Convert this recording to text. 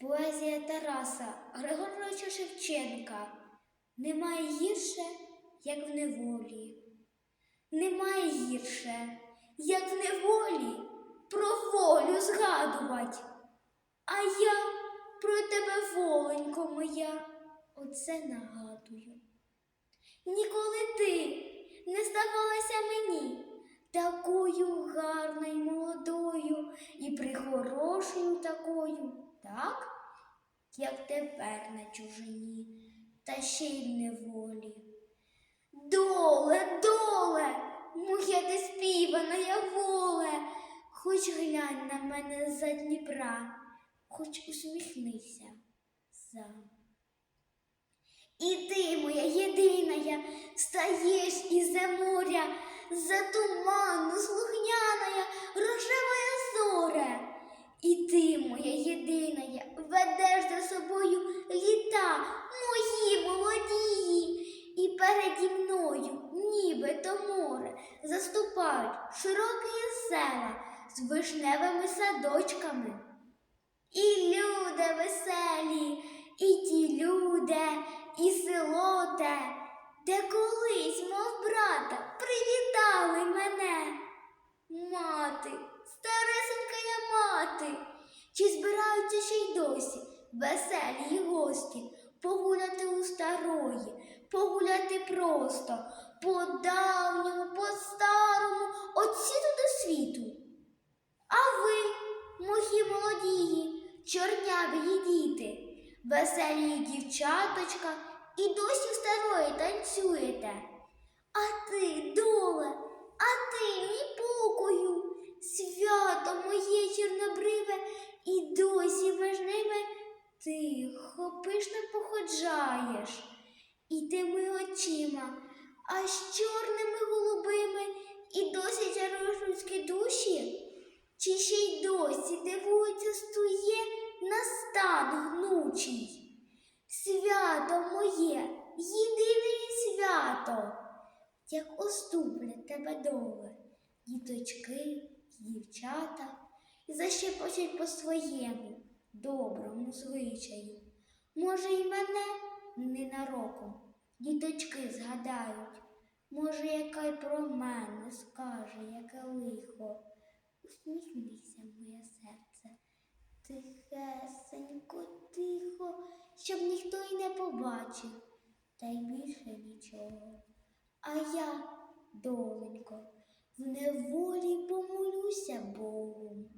Поезія Тараса Григоровича Шевченка немає гірше, як в неволі. Немає гірше, як в неволі про волю згадувать. А я про тебе, воленько моя, оце нагадую. Ніколи ти не здавалася мені такою гарною, молодою і прихорошою так, як тепер на чужині, та ще й в неволі. Доле, доле, моя я воле, хоч глянь на мене за Дніпра, хоч усміхнися сам. І ти, моя єдиная, стаєш із-за моря, за туману слухняная, ведеш за собою літа мої молодії, і переді мною, ніби то море, заступають широкі села з вишневими садочками. І люди веселі, і ті люди, і село те, де колись, мов брата, привітали чи збираються ще й досі веселі гості погуляти у старої, погуляти просто, по давньому, по старому, от до світу. А ви, мої молодії, чорняві діти, веселі дівчаточка, і досі в старої танцюєте. А ти, доле, а ти ні покою, свято моє чорнобриве, і досі важливе, тихо, пишно походжаєш, і тими очима, а з чорними голубими, і досі чаруєш людські душі. Чи ще й досі дивується стує на стан гнучий? Свято моє, єдине свято, як оступлять тебе доле, діточки, дівчата, і защепочуть по своєму доброму звичаю. Може, й мене ненароком діточки згадають, може, яка й про мене скаже, яке лихо. Усміхнися, моє серце, тихесенько, тихо, щоб ніхто й не побачив, та й більше нічого. А я, доленько, в неволі помолюся Богу.